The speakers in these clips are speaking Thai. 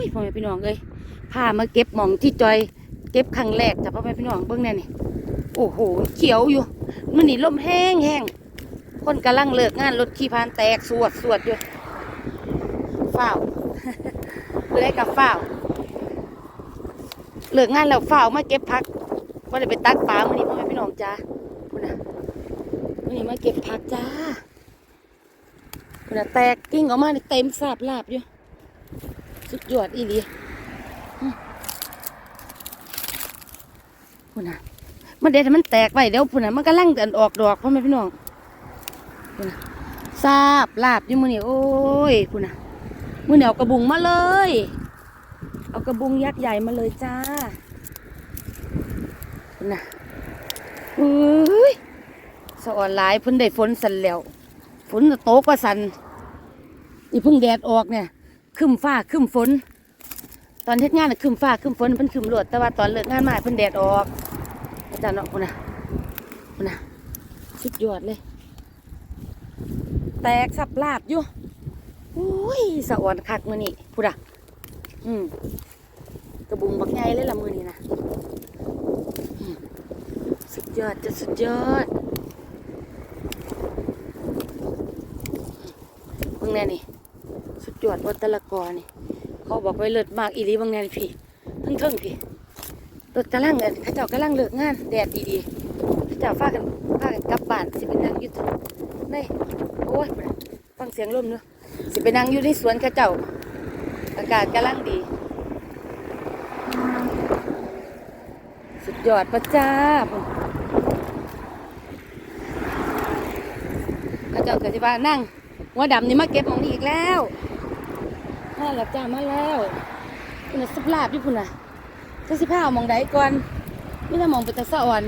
้ยพ่อแม่พี่น้องเอ้ยพามาเก็บหมองที่จอย เก็บครั้งแรกจ้ะพ่อแม่พี่น้องเบิ่งแน่นี่โอ้โหเขียวอยู่มันนี่ลมแห้งแห้งคนกำลังเลิกงานรถขี่พานแตกสวดสวดอยู่ฝ้าวคือได้กับฝ้าวเลิกงานแล้วฝ้าวมาเก็บพักว่าได้ไปตักปลามื่อนี้พ่อแม่พี่น้องจ้าคุณนะมื่อนี้มาเก็บผักจ้าคุณนะแตกกิ้งออกมาเต็มสาบลาบอยู่ สุดยอดอีหลีอืมคุณนะมันเด็ดมันแตกไปเดี๋ยวคุณนะมันก็ลั่งแต่ออกดอกพ่อแม่พี่น้องคุณนะทราบลาบอยู่มือนี่โอ้ยคุณนะมือนี่เอากระบุงมาเลย เอากระบุงยักษ์ใหญ่มาเลยจ้าคุณน่ะอุ้ยสะอ่อนหลายพิ่นได้ฝนสันแล้วฝนจะโตกว่าสันนี่เพิ่งแดดออกเนี่ย ครึมฟ้าครึมฝน ตอนเฮ็ดงานน่ะครึมฟ้าครึมฝนเพิ่นครึมรวดแต่ว่าตอนเลิกงานมาเพิ่นแดดออกอาจารย์เนาะคุณน่ะคุณน่ะสุดยอดเลย แตกสับลาบอยู่อุ้ยสะอ่อนคักมื้อนี้พูดอะอืมกระบุงบักใหญ่เลยละมื้อนี้นะสุดยอดจะสุดยอดเบางแน่นี่ สุดยดวัตละกอนี่เขาบอกไว้เลิศมากอีหลีบางแนนพี่ทั้งเทิงพี่รถกำลังเอิ้นเขาเจ้ากำลังเลิกงานแดดดีๆเขาเจ้าพากันพากันกลับบ้านสิไปนั่งยู่ในโอ้ยฟังเสียงลมเนาะสิไปนั่งอยู่ในสวนเขาเจ้า อากาศกำลังดี สุดยอดประจ้าพุ่าเจ้าเกิดที่บ้านนั่งหัวดำนี่มาเก็บของนี่อีกแล้ว มาแล้วจ้ามาแล้วคุณน่ะสุบลาบอยู่พุ่นน่ะจะสิพาเอามองใดก่อนไม่ได้มองไปต่สะอ่อน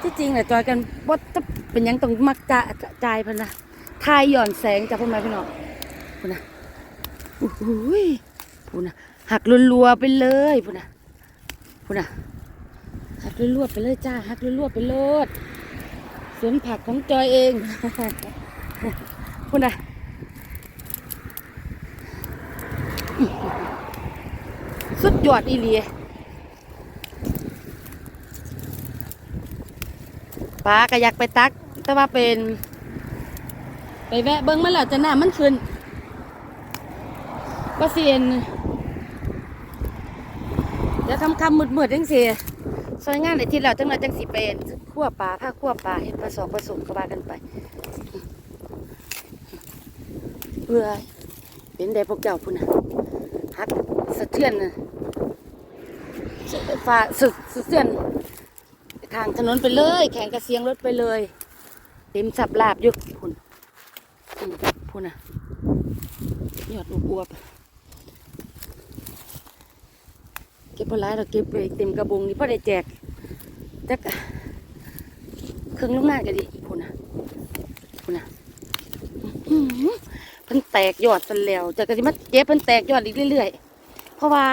ที่จริงน่ะจอยกันบ่จะเป็นยังต้องมักจะจ่ายพิ่นนะทายหย่อนแสงจากพุ่นมาพี่น้องพุ่นน่ะโอ้โหยพุ่นน่ะหักรัวๆไปเลยพุ่นน่ะพุ่นน่ะหักลวๆไปเลยจ้าหักลวๆไปโลดสวนผักของจอยเองคุณอะ สุดยอดอีเลียป้าก็อยากไปตัก แต่ว่าเป็น ไปแวะเบิ้งมันแล้วจะหน้ามันขึ้นก็เสียนเดี๋ยวคำคำมืดมืดจังสิซอยงานในที่เราจังเราจังสิเป็นขั้วปลาผ้าขั้วปลาเห็ดผสมผสมก็ว่ากันไปเพื่อเป็นได้พวกเจ้าพุ่นนะ ฮักสะเทือนนะฟาสุดสะเทือนทางถนนไปเลย แข่งกระเสียงรถไปเลยเต็มสับลาบยุกพุ่นพุ่นน่ะยอดอวบเก็บพอหลาเราเก็บไปเต็มกระบุงนี่พอได้แจกจักเครื่องลูกงานก็ดีพูนนะพูนนะอื้อหือ เพิ่นแตกยอดสันแล้วจากระสิมาเก็บเพิ่นแตกยอดอีกเรื่อยๆ เพราะว่า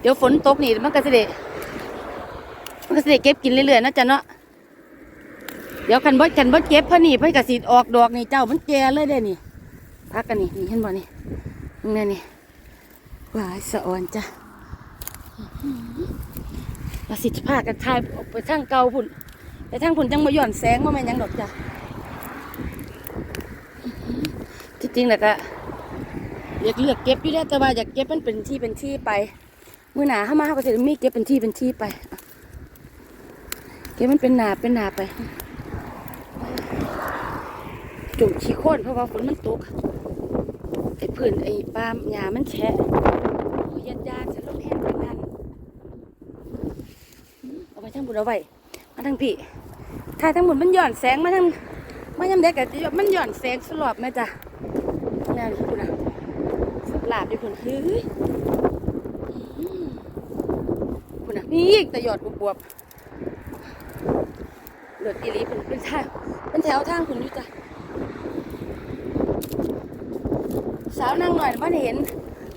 เดี๋ยวฝนตกนี่มันก็สิเดมันก็สิเดเก็บกินเรื่อยๆนะจ๊ะเนาะเดี๋ยวกันบ่กันบ่เก็บเพิ่นนี่เพิ่นก็สิออกดอกนี่เจ้ามันแก่เลยเด้นี่พักกันนี่นี่เห็นบ่นี่นี่นี่ว้ายสะออนจ้ะเราสิจะพากันทายไปทางเก่าพุ่นไปทางพุ่นจังมาหย่อนแสงว่าแม่นยังดอกจ้ะ ที่จริงแหละก็อยากเลือกเก็บอยู่แล้วแต่ว่าอยากเก็บมันเป็นที่เป็นที่ไปเมื่อหนาเข้ามาเขาก็จะมีเก็บเป็นที่เป็นที่ไปเก็บมันเป็นหนาเป็นหนาไปจุ่มขี้โคลนเพราะว่าฝนมันตกไอ้พื้นไอ้ปาล์มหญ้ามันแฉะโอ้ยาฉันลมแห้งไปนั่นเอาไปทั้งบุญเอาไว้มาทั้งพี่ถ่ายทั้งหมดมันหย่อนแสงมาทั้งมายังเด็กอะมันหย่อนแสงสลอบไหมจ๊ะ นั่นคุณอะสลาบอยู่คุณเฮ้ยอื้อคุณอะนี่อีกแต่หยอดบวบๆเหลือดอีหลีเป็นเป็นทางเป็นแถวทางคุณอยู่จ้ะสาวนั่งหน่อยบ้านเห็น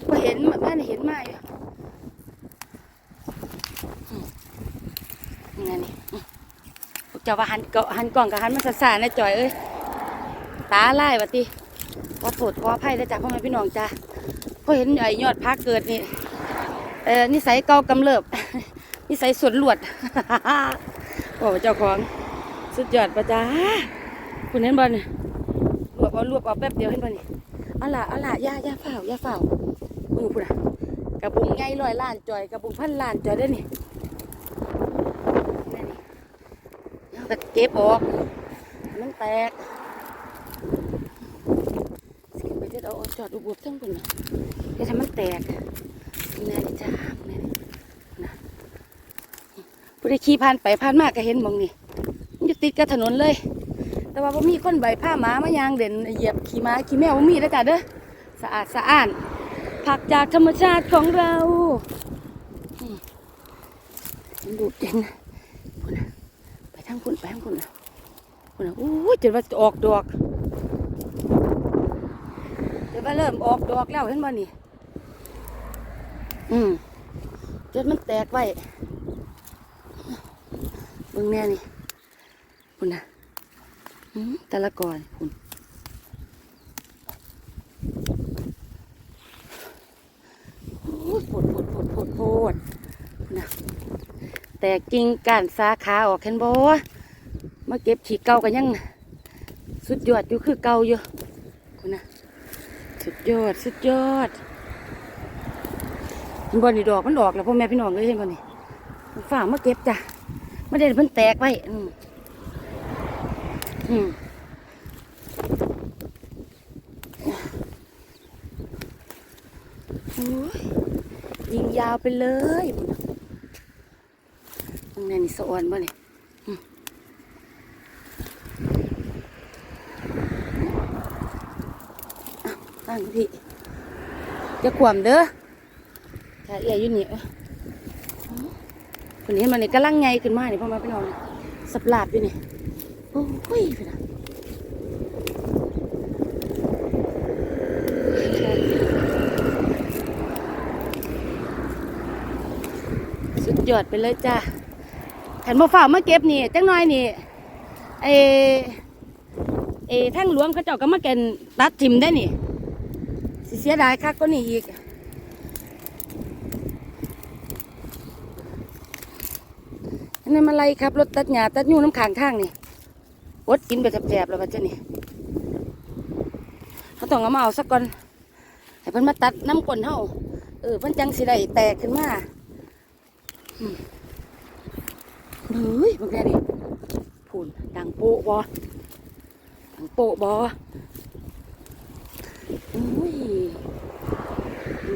บ้านเห็นบ้านเห็นมาอยู่นี่ไงนี่อืมพวกเจ้าว่าหันเกาะหันกล่องกับหันมันสาๆนะจอยเอ้ยตาไล่บัดติข อโทษขออภัยนะจ๊ะพ่อแม่พี่น้องจ้าพอเห็นไอ้ยอดพักเกิดนี่เออนิสัยเก่ากำเริบนิสัยสวนหลวดบอกเจ้าของสุดยอดประจ้าคุณเห็นบ่นี่รวบเอารวบเอาแป๊บเดียวเห็นบ่นี่เอาล่ะเอาล่ะย่าย่าเฝ้าย่าเฝ้ามือพุ่นอะกระบุงใหญ่ร้อยล้านจอยกระบุงพันล้านจอยได้นี่นี่ก็เก็บออกมันแตกสิไป เด็ดเอาจอดดูบวบทั้งคนน่ะอย่าทำมันแตกนี่นะนี่จ้านี่นะนะผู้ใดขี่ผ่านไปผ่านมาก็เห็นมองนี่มันอยู่ติดกับถนนเลย แต่ว่าบ่มีคนใบผ้าหมามายางเด่นเหยียบขี่ม้าขี่แมวบ่มีแล้วจ้ะเด้อสะอาดสะอ้านผักจากธรรมชาติของเราดูดเด่นนะพุ่นนะไปทางพุ่นไปทางพุ่นนะพุ่นนะอู้ยจนว่าจะออกดอก เดี๋ยวว่าเริ่มออกดอกแล้วเห็นบ่นี่ อืมจนมันแตกไว้เบิ่งแน่นี่พุ่นะอืมแต่ละก่อนคุณโอ้ยปวดปวดปวดปวดปวดนะแต่กิ่งก้านสาขาออกเห็นบ่มาเก็บฉีกเก่ากันยัง สุดยอดอยู่คือเก่าอยู่คุณนะ ยอด สุดยอดเห็นบ่นี่ดอกมันออกแล้วพ่อแม่พี่น้องเลยเห็นบ่นี่ฝ่ามาเก็บจ้ะไม่ได้เพิ่นแตกไว้อืมอืมยิงยาวไปเลยตรงนี้นี่สะออนบ่เนี่ยอืมอะ ตั้งพี่จะขวมเด้อถ้าเอียอยู่นี่เอ้ยคนนี้มันนี่กำลังไงขึ้นมานี่พ่อมาพี่น้องสับหลาบอยู่นี่โอ้ยพี่นะสุดยอดไปเลยจ้าขันบ่ฝ่าวมาเก็บนี่จังน้อยนี่เอเอทั้งหลวงเขาเจ้าก็มาเก็นตัดทิมได้นี่ เสียดายคักก็นี่อีก อันนี้มาไล่ครับ รถตัดหญ้าตัดยูน้ำขางทางนี่อดกินไปแสบๆแล้วบัดเจ้านี่เขาต้องเอามาเอาสักก่อนให้เพิ่นมาตัดน้ำก้นเฮาเออเพิ่นจังสิได้แตกขึ้นมาเฮ้ยบางแค่นี่พูนดังโปะบอดังโปะบอ อุ้ย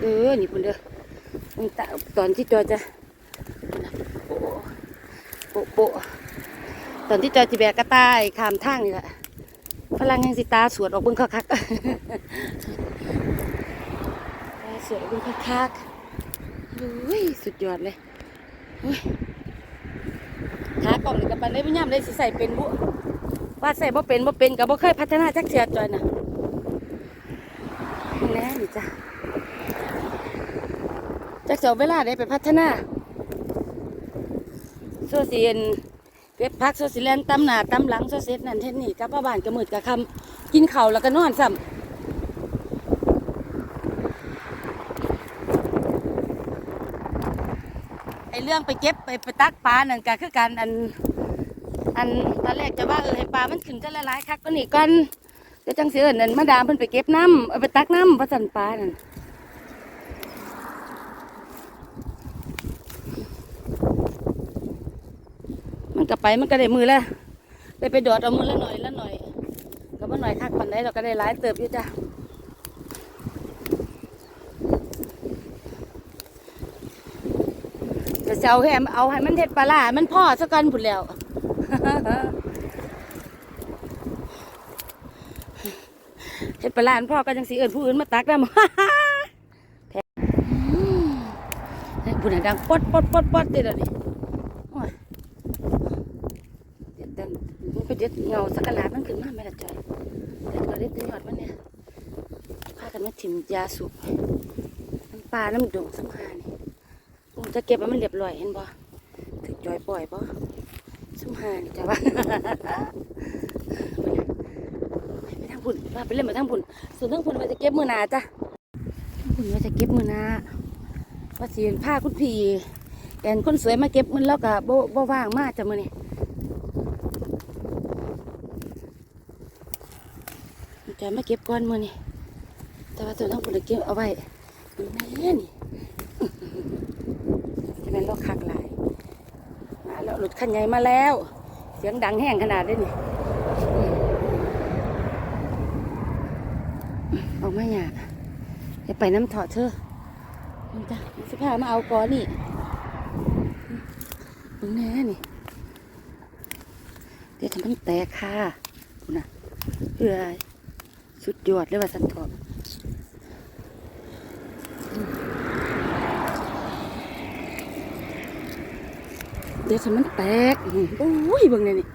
เด้อนี่พุ่นเด้อมันตะตอนที่จอยจะโปะโปะตอนที่จอยจีแบกกระต่ายขามทางนี่แหละฝรั่งยังสิตาสวดออกเบิ่งคักๆตาสวดออกเบิ่งคักๆอุ้ยสุดยอดเลยขากล่องนี่กับปันได้ไม่ย่ำได้สิใส่เป็นบุว่าใส่บ่เป็นบ่เป็นกับบ่เคยพัฒนาจักเสียจอยน่ะ จ้ะจักเสียเวลาได้ไปพัฒนาโซเซียนเก็บพักโซซิแลนตำหนาตำหลังโซเซตนั่นเทนนี่กับมาบ้านกระมืดกระคำกินเข้าแล้วก็นอนซ้ำไอเรื่องไปเก็บไปไปตักปลานั่นก็คือการอัน อันตอนแรกจะว่าเออให้ปลามันขึ้นจะละลายคักก็นี่ก่อน จังเสือนั่นมาดามเพิ่นไปเก็บน้ำเอาไปตักน้ำพระสันปลานั่นมันก็ไปมันก็ได้มือละได้ไปดอดเอามือละหน่อยละหน่อยก็บ่หน่อยคักปันได้เราก็ได้หลายเติบอยู่จ้ะจะเอาให้เอาให้มันเท็ดปลาล่ามันพ่อซะก่อนผุนแล้ว เฮ็ดปลาร้าอันพ่อก็จังสิเอิ้นผู้อื่นมาตักนำแท้อืมให้ผู้นั้นดังปดปดปดปดเด้อเดี๋ยวนี้โอ้ยเด็ดดังมันไปเด็ดเงาสักกะหลาดมันขึ้นมาแม่ละจอยเด็ดก็เด็ดยอดมันเนี่ยพากันมาถิ่มยาสูบน้ำปลาน้ำดงสำหานี่ผมจะเก็บให้มันเรียบร้อยเห็นบ่ถึกจอยปล่อยบ่สำหานี่จ้ะว่าไปทา พุ่นว่าไปเล่นมาทางพุ่นส่วนทางพุ่นมันจะเก็บมือหนาจ้ะคุณว่าจะเก็บมือนะว่าสีผ้าคุณพี่แอนคนสวยมาเก็บมือแล้วก็บ่บ่ว่างมากจ้ะมือนี่จะมาเก็บก้อนมือนี่แต่ว่าตัวน้องคนเก็บเอาไว้นี่แน่นี่จะเป็นโรคคักหลายมาแล้วหลุดขันใหญ่มาแล้ว เสียงดังแห้งขนาดนี้นี่ ออกมาหยาดจะไปน้ำถอดเธอมันจ้ะสิพามาเอาก้อนนี่มึงแน่นี่ เดี๋ยวทำมันแตกค่ะคุณน่ะเพื่อสุดยอดเลยว่าสันทอบเดี๋ยวทำมันแตกอื้อโอ้ยเบิ่งเลยนี่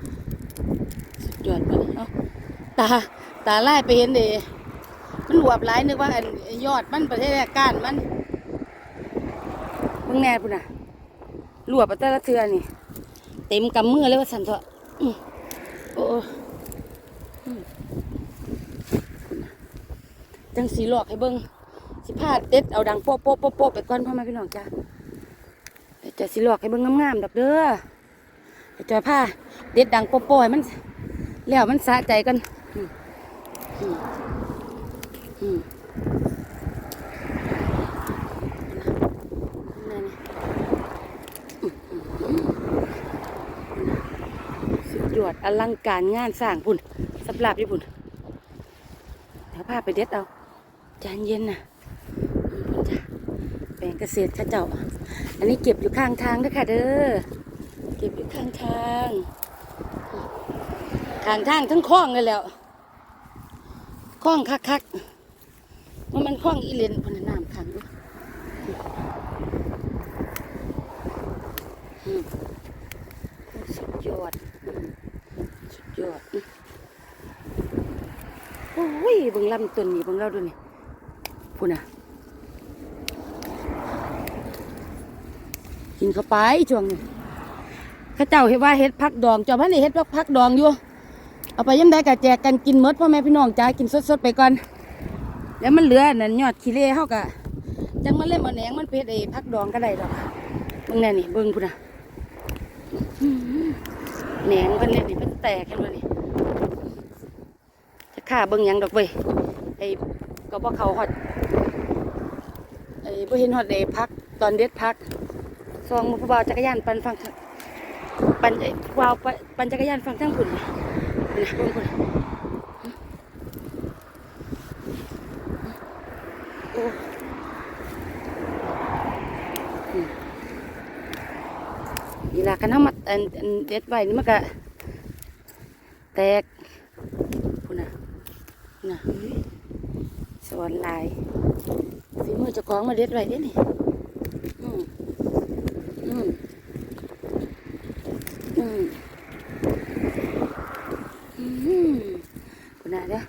สุดยอดไปเลยเอาตา ตาไล่ไปเห็นเดมันห วบหลายนึกว่าอันยอดมันประเทศก้านมันเบิ่งแน่พุ่นน่ะหลวบไปแต่ละเทือนี่ เต็มกำมือเลยว่าสันทอะอื้อโอ้จังสีหลอกให้เบิ้งสิพาเด็ดเอาดังโป๊ะโป๊ะโป๊ะโป๊ะไปก่อนพ่อแม่พี่น้องจ้าจะสีหลอกให้เบิ้งงามๆดอกเด้อเดี๋ยวจะพาเด็ดดังโป๊ะโป๊ะให้มัน แล้วมันสะใจกัน อืมอืมอืมนั่นนี่สุดยอดอลังการงานสร้างพุ่นสำหรับญี่ปุ่นเดี๋ยวพาไปเด็ดเอาจานเย็นน่ะพุ่นจ้ะแปลงเกษตรข้าเจ้า อันนี้เก็บอยู่ข้างทางด้วยค่ะเด้อเก็บอยู่ข้างทางข้างทางทั้งคลองเลยแล้วคลองคักๆ ว่ามันคลองอีเลนพุ่นน่ะน้ำขังด้วยอืมสุดยอดสุดยอดอื้อโอ้ยเบิ่งลำต้นนี่เบิ่งเราดูนี่พูน่ะกินเข้าไปช่วงนี้เข้าเจ้าเห็นว่าเฮ็ดพักดองเจ้าพันนี่เฮ็ดพักดองอยู่ เอาไปยังได้กะแจกกันกินหมดพ่อแม่พี่น้องจ้ากินสดๆไปก่อน แล้วมันเหลือนั่นยอดขี้เล่เฮากะจังมันเล่นมาแหนงมันเป็ดไอ้พักดองก็ได้ดอกเบิ่งแน่นี่เบิ่งพูน่ะแหนงเพิ่นเนี่ยนี่เพิ่นแตกกันบ่นี่จะฆ่าเบิ่งหยังดอกเว้ยไอ้ก็บ่เขาฮอดไอ้บ่เห็นฮอดไอ้พักตอนเด็ดพักซองมือผู้บ่าวจักรยานปั่นฟังปั่นไอ้ผู้บ่าวปั่นจักรยานฟังทางพุ่นนะเบิ่งพุ่นโอ้อืม เวลากันเอามาอันเด็ดไว้นี่มันก็แตกพุ่นน่ะน่ะสวนลายฝีมือเจ้าของมาเด็ดไว้เด้นี่อืมอืมอืมอืมพุ่นน่ะเด้อ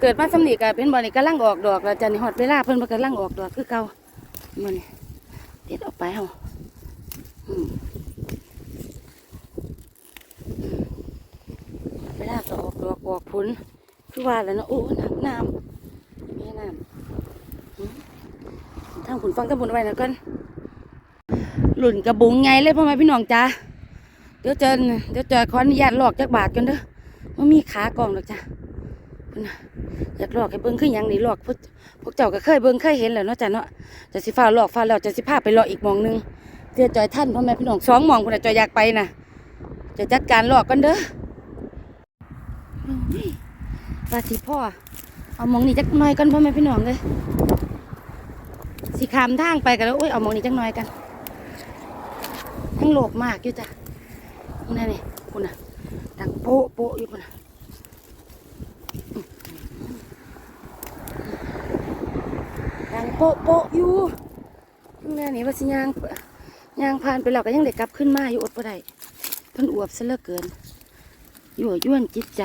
เกิดมาสำนีกับเป็นบ่อนี่กำลังออกดอกแล้วจันนี่ฮอดเวลาเพิ่นมันกำลังออกดอกคือเก่ามันนี่เด็ดออกไปเฮาอืม เวลาก็ออกดอกออกผ ลคือว่าแล้วเนาะโอ้น้ำน้ำแม่น้ำทางผุนฟังทางผุนไว้นะกันหลุ่นกระบุงไงเลยพ่อแม่พี่น้องจ้าเดี๋ยวเจอเดี๋ยวเจอขออนุญาตหลอกจากบาทกันเด้อมันมีขากองหรอกจ้าอยากหลอกให้เบิ้งขึ้นยังนี่หลอกพวกพวกเจ้าก็เคยเบิ้งเคยเห็นแหล้วเนาะจ้าเนาะจะสิฟ้าหลอกฟ้าแล้วจะสิพาไปหลอกอีกมองหนึงเดี๋ยวจอยท่านพ่อแม่พี่น้องสองมองพุ่นน่ะจอยอยากไปน่ะจะจัดการหลอกกันเด้อ ว่าสิพ่อ เอามองนี่จักหน่อยกันพ่อแม่พี่น้องเลยสิขามทางไปกันแล้วโอ้ยเอามองนี่จักหน่อยกันทั้งโลกมากอยู่จ้ะนั่นนี่คุณน่ะดังโป๊ะโป๊ะอยู่คุณน่ะดังโป๊ะโป๊ะอยู่นั่นนี่ว่าสิยางยางผ่านไปแล้วก็ยังเด็กกลับขึ้นมาอยู่อดบ่ได้เพิ่นอวบซะเหลือเกินยั่วยวนจิตใจ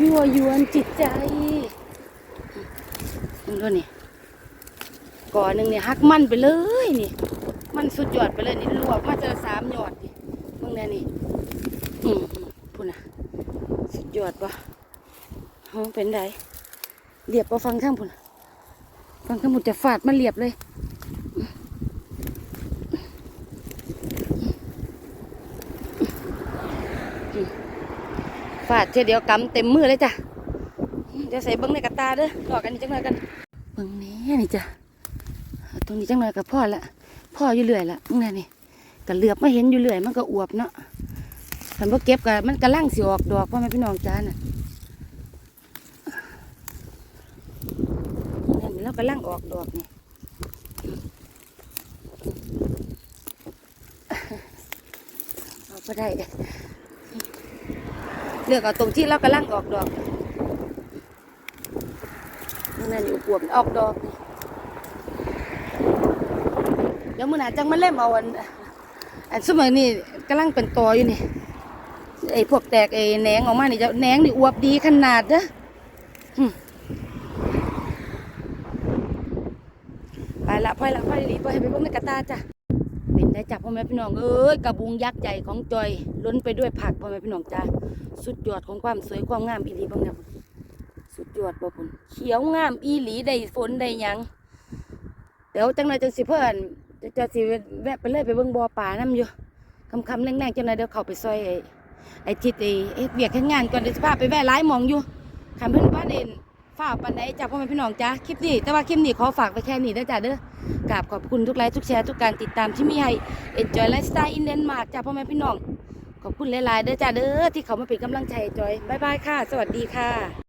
ยั่วยวนจิตใจมึงดูนี่ก่อนหนึ่งเนี่ยฮักมันไปเลยนี่ มันสุดยอดไปเลยนี่รวบมาเจอสามยอดนี่มึงเนี่ยนี่อืมพูนะสุดยอดปะเขาเป็นไรเรียบพอฟังข้างพุ่นฟังข้างพุ่นจะฟาดมาเรียบเลย ฟาดเช่เดียวกำเต็มมือเลยจ้ะเดี๋ยวใส่เบิ้งในกระตาเด้อรอกันนี่จังหน่อยกันเบิ้งนี่นี่จ้ะตรงนี้จังหน่อยกับพ่อละพ่ออยู่เรื่อยละมึงน่ะนี่ก็เหลือบมาเห็นอยู่เรื่อย มันก็อวบเนาะคันว่าเก็บก็มันกำลังสิออกดอกพ่อแม่พี่น้องจ้าน่ะนี่แล้วกำลังออกดอกนี่เอาก็ได้ เลือกเอาตรงที่เรากำลังออกดอกนั่นอยู่ปวบออกดอกเดี๋ยวมือหนาจังมาเล่มเอาอันอันสมัยนี้กำลังเป็นตออยู่นี่ไอ้พวกแตกไอ้แหนงออกมานี่จะแหนงนี่อวบดีขนาดเด้อหึไปละไปละไปหลีไปให้ไปเบิ่งในกระตาจ้ะ เป็นได้จับพ่อแม่พี่น้องเอ้ยกระบุงยักษ์ใหญ่ของจอยล้นไปด้วยผักพ่อแม่พี่น้องจ้าสุดยอดของความสวยความงามอีหลีบ้างนะสุดยอดบ่พุ่นเขียวงามอีหลีได้ฝนได้ยังเดี๋ยวจังหน่อยจังสิเพื่อนจะจะสิแวะไปเลยไปเบิ่งบ่อป่าน้ำอยู่คำคำแรงๆจังหน่อยเดี๋ยวเขาไปซอยไอ้ไอ้ทิศไอ้เอ็ดเวียกแค่งานก่อนเดี๋ยวสิพาไปแวะร้ายมองอยู่คันเพิ่นบ้านเด่น ฝ้ากปันไดจ้าพ่อแม่พี่น้องจ้าคลิปนี้ แต่ว่าคลิปนี้ขอฝากไปแค่นี้นะจ้าเด้อกราบขอบคุณทุกไลค์ทุกแชร์ทุกการติดตามที่มีให้ Enjoy Lifestyle in Denmark จ้าพ่อแม่พี่น้อง ขอบคุณหลายๆเด้อจ้าเด้อที่เขามาเป็นกำลังใจจอยบายบายค่ะ สวัสดีค่ะ